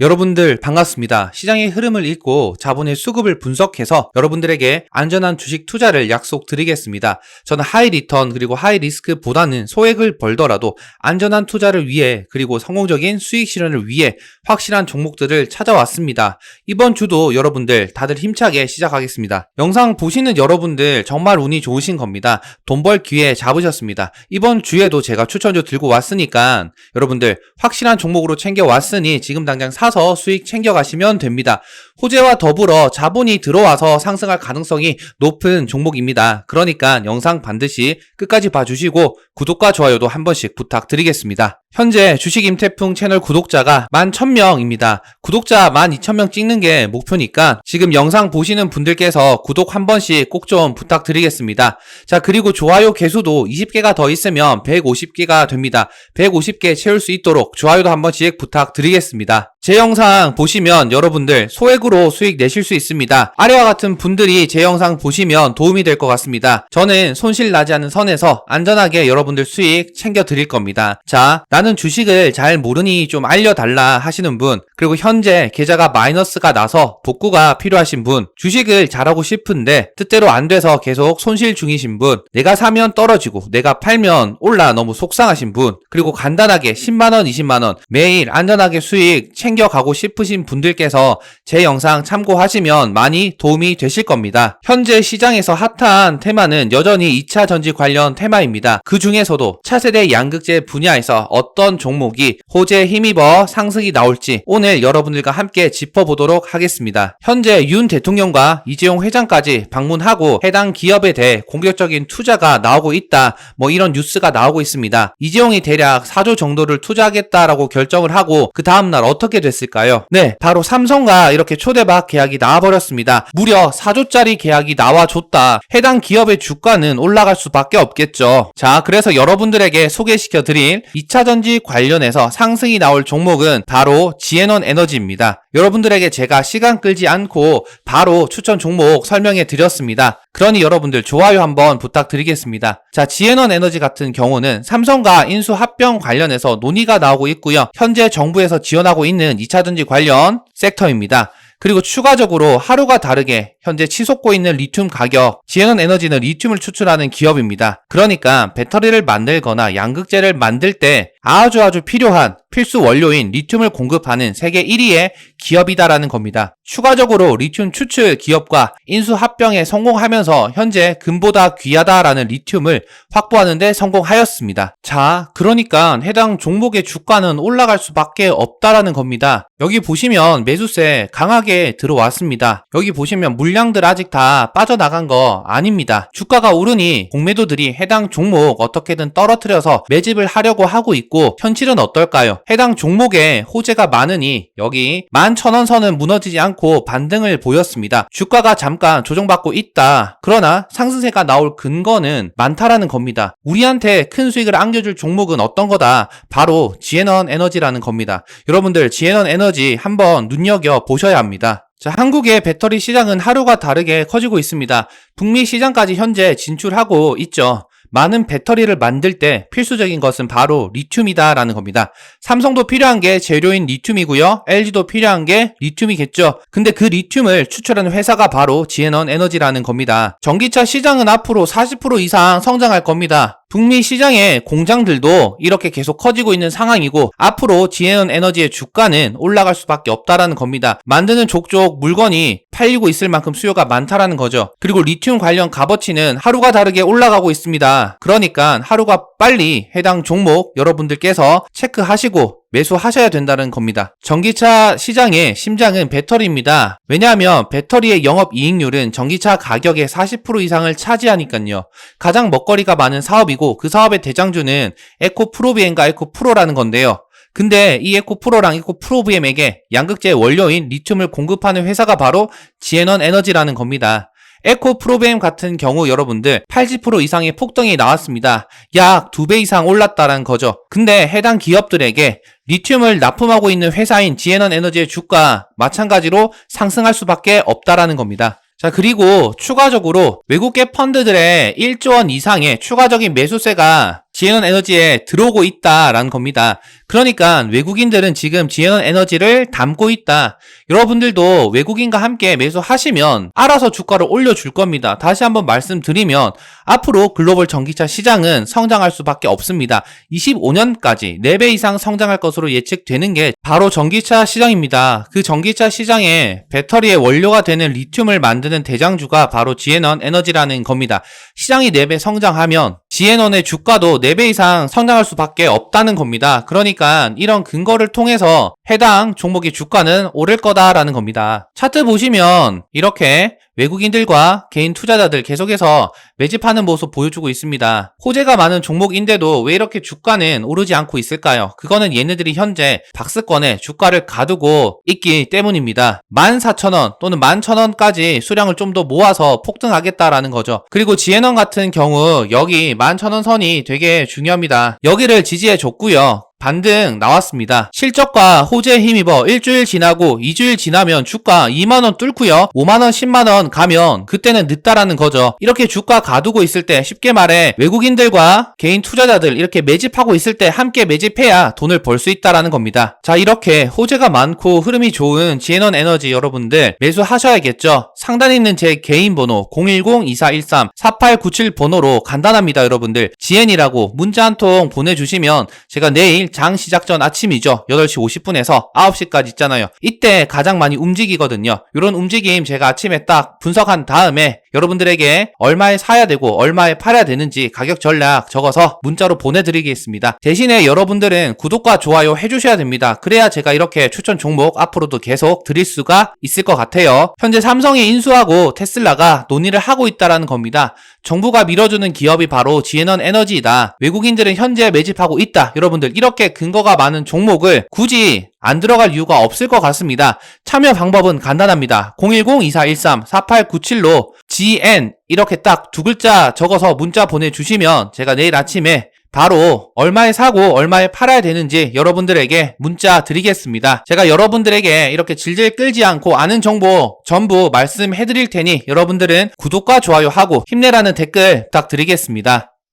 여러분들 반갑습니다. 시장의 흐름을 읽고 자본의 수급을 분석해서 여러분들에게 안전한 주식 투자를 약속드리겠습니다. 저는 하이 리턴 그리고 하이 리스크보다는 소액을 벌더라도 안전한 투자를 위해 그리고 성공적인 수익 실현을 위해 확실한 종목들을 찾아왔습니다. 이번 주도 여러분들 다들 힘차게 시작하겠습니다. 영상 보시는 여러분들 정말 운이 좋으신 겁니다. 돈 벌 기회 잡으셨습니다. 이번 주에도 제가 추천주 들고 왔으니까 여러분들 확실한 종목으로 챙겨 왔으니 지금 당장 사서 수익 챙겨 가시면 됩니다. 호재와 더불어 자본이 들어와서 상승할 가능성이 높은 종목입니다. 그러니까 영상 반드시 끝까지 봐주시고 구독과 좋아요도 한 번씩 부탁드리겠습니다. 현재 주식 임태풍 채널 구독자가 11,000명입니다. 구독자 12,000명 찍는 게 목표니까 지금 영상 보시는 분들께서 구독 한 번씩 꼭 좀 부탁드리겠습니다. 자, 그리고 좋아요 개수도 20개가 더 있으면 150개가 됩니다. 150개 채울 수 있도록 좋아요도 한 번씩 부탁드리겠습니다. 제 영상 보시면 여러분들 소액으로 수익 내실 수 있습니다. 아래와 같은 분들이 제 영상 보시면 도움이 될 것 같습니다. 저는 손실 나지 않는 선에서 안전하게 여러분들 수익 챙겨 드릴 겁니다. 자, 나는 주식을 잘 모르니 좀 알려달라 하시는 분, 그리고 현재 계좌가 마이너스가 나서 복구가 필요하신 분, 주식을 잘하고 싶은데 뜻대로 안 돼서 계속 손실 중이신 분, 내가 사면 떨어지고 내가 팔면 올라 너무 속상하신 분, 그리고 간단하게 10만원, 20만원 매일 안전하게 수익 챙겨가고 싶으신 분들께서 제 영상 참고하시면 많이 도움이 되실 겁니다. 현재 시장에서 핫한 테마는 여전히 2차 전지 관련 테마입니다. 그 중에서도 차세대 양극재 분야에서 어떤 종목이 호재에 힘입어 상승이 나올지 오늘 여러분들과 함께 짚어보도록 하겠습니다. 현재 윤 대통령과 이재용 회장까지 방문하고 해당 기업에 대해 공격적인 투자가 나오고 있다. 뭐 이런 뉴스가 나오고 있습니다. 이재용이 대략 4조 정도를 투자하겠다라고 결정을 하고 그 다음날 어떻게 됐을까요? 네, 바로 삼성과 이렇게 초 대박 계약이 나와버렸습니다. 무려 4조짜리 계약이 나와줬다. 해당 기업의 주가는 올라갈 수밖에 없겠죠. 자, 그래서 여러분들에게 소개시켜드릴 2차전지 관련해서 상승이 나올 종목은 바로 지에논 에너지입니다. 여러분들에게 제가 시간 끌지 않고 바로 추천 종목 설명해 드렸습니다. 그러니 여러분들 좋아요 한번 부탁드리겠습니다. 자, 지에논 에너지 같은 경우는 삼성과 인수 합병 관련해서 논의가 나오고 있고요. 현재 정부에서 지원하고 있는 2차전지 관련 섹터입니다. 그리고 추가적으로 하루가 다르게 현재 치솟고 있는 리튬 가격, 지에논 에너지는 리튬을 추출하는 기업입니다. 그러니까 배터리를 만들거나 양극재를 만들 때 아주 아주 필요한 필수 원료인 리튬을 공급하는 세계 1위의 기업이다라는 겁니다. 추가적으로 리튬 추출 기업과 인수 합병에 성공하면서 현재 금보다 귀하다라는 리튬을 확보하는 데 성공하였습니다. 자, 그러니까 해당 종목의 주가는 올라갈 수밖에 없다라는 겁니다. 여기 보시면 매수세 강하게 들어왔습니다. 여기 보시면 물량들 아직 다 빠져나간 거 아닙니다. 주가가 오르니 공매도들이 해당 종목 어떻게든 떨어뜨려서 매집을 하려고 하고 있고 현실은 어떨까요? 해당 종목에 호재가 많으니 여기 11,000원 선은 무너지지 않고 반등을 보였습니다. 주가가 잠깐 조정받고 있다. 그러나 상승세가 나올 근거는 많다라는 겁니다. 우리한테 큰 수익을 안겨줄 종목은 어떤 거다? 바로 지에넌 에너지라는 겁니다. 여러분들 지에넌 에너지 한번 눈여겨 보셔야 합니다. 자, 한국의 배터리 시장은 하루가 다르게 커지고 있습니다. 북미 시장까지 현재 진출하고 있죠. 많은 배터리를 만들 때 필수적인 것은 바로 리튬이다라는 겁니다. 삼성도 필요한 게 재료인 리튬이고요. LG도 필요한 게 리튬이겠죠. 근데 그 리튬을 추출하는 회사가 바로 지에넌 에너지라는 겁니다. 전기차 시장은 앞으로 40% 이상 성장할 겁니다. 북미 시장의 공장들도 이렇게 계속 커지고 있는 상황이고 앞으로 지에넌 에너지의 주가는 올라갈 수밖에 없다라는 겁니다. 만드는 족족 물건이 팔리고 있을 만큼 수요가 많다라는 거죠. 그리고 리튬 관련 값어치는 하루가 다르게 올라가고 있습니다. 그러니까 하루가 빨리 해당 종목 여러분들께서 체크하시고 매수하셔야 된다는 겁니다. 전기차 시장의 심장은 배터리입니다. 왜냐하면 배터리의 영업 이익률은 전기차 가격의 40% 이상을 차지하니까요. 가장 먹거리가 많은 사업이고 그 사업의 대장주는 에코 프로비엠과 에코 프로라는 건데요. 근데 이 에코 프로랑 에코 프로비엠에게 양극재 원료인 리튬을 공급하는 회사가 바로 지에넌 에너지라는 겁니다. 에코 프로비엠 같은 경우 여러분들 80% 이상의 폭등이 나왔습니다. 약 2배 이상 올랐다는 거죠. 근데 해당 기업들에게 리튬을 납품하고 있는 회사인 지에넌 에너지의 주가 마찬가지로 상승할 수밖에 없다라는 겁니다. 자, 그리고 추가적으로 외국계 펀드들의 1조 원 이상의 추가적인 매수세가 지에넌 에너지에 들어오고 있다라는 겁니다. 그러니까 외국인들은 지금 지에넌 에너지를 담고 있다. 여러분들도 외국인과 함께 매수하시면 알아서 주가를 올려줄 겁니다. 다시 한번 말씀드리면 앞으로 글로벌 전기차 시장은 성장할 수밖에 없습니다. 25년까지 4배 이상 성장할 것으로 예측되는 게 바로 전기차 시장입니다. 그 전기차 시장에 배터리의 원료가 되는 리튬을 만드는 대장주가 바로 지에넌 에너지라는 겁니다. 시장이 4배 성장하면 지에넌의 주가도 4배 이상 성장할 수밖에 없다는 겁니다. 그러니까 이런 근거를 통해서 해당 종목의 주가는 오를 거다라는 겁니다. 차트 보시면 이렇게 외국인들과 개인 투자자들 계속해서 매집하는 모습 보여주고 있습니다. 호재가 많은 종목인데도 왜 이렇게 주가는 오르지 않고 있을까요? 그거는 얘네들이 현재 박스권에 주가를 가두고 있기 때문입니다. 14,000원 또는 11,000원까지 수량을 좀 더 모아서 폭등하겠다라는 거죠. 그리고 지혜넌 같은 경우 여기 11,000원 선이 되게 중요합니다. 여기를 지지해 줬고요. 반등 나왔습니다. 실적과 호재에 힘입어 일주일 지나고 2주일 지나면 주가 2만원 뚫고요. 5만원, 10만원 가면 그때는 늦다라는 거죠. 이렇게 주가 가두고 있을 때 쉽게 말해 외국인들과 개인 투자자들 이렇게 매집하고 있을 때 함께 매집해야 돈을 벌 수 있다라는 겁니다. 자 이렇게 호재가 많고 흐름이 좋은 지에넌 에너지 여러분들 매수하셔야겠죠. 상단에 있는 제 개인 번호 010-2413-4897 번호로 간단합니다 여러분들. 지엔이라고 문자 한 통 보내주시면 제가 내일 장 시작 전 아침이죠. 8시 50분에서 9시까지 있잖아요. 이때 가장 많이 움직이거든요. 이런 움직임 제가 아침에 딱 분석한 다음에 여러분들에게 얼마에 사야 되고 얼마에 팔아야 되는지 가격 전략 적어서 문자로 보내드리겠습니다. 대신에 여러분들은 구독과 좋아요 해주셔야 됩니다. 그래야 제가 이렇게 추천 종목 앞으로도 계속 드릴 수가 있을 것 같아요. 현재 삼성이 인수하고 테슬라가 논의를 하고 있다라는 겁니다. 정부가 밀어주는 기업이 바로 지에넌 에너지이다. 외국인들은 현재 매집하고 있다. 여러분들 이렇게 근거가 많은 종목을 굳이 안 들어갈 이유가 없을 것 같습니다. 참여 방법은 간단합니다. 010-2413-4897로 GN 이렇게 딱 두 글자 적어서 문자 보내주시면 제가 내일 아침에 바로 얼마에 사고 얼마에 팔아야 되는지 여러분들에게 문자 드리겠습니다. 제가 여러분들에게 이렇게 질질 끌지 않고 아는 정보 전부 말씀해 드릴 테니 여러분들은 구독과 좋아요 하고 힘내라는 댓글 부탁드리겠습니다.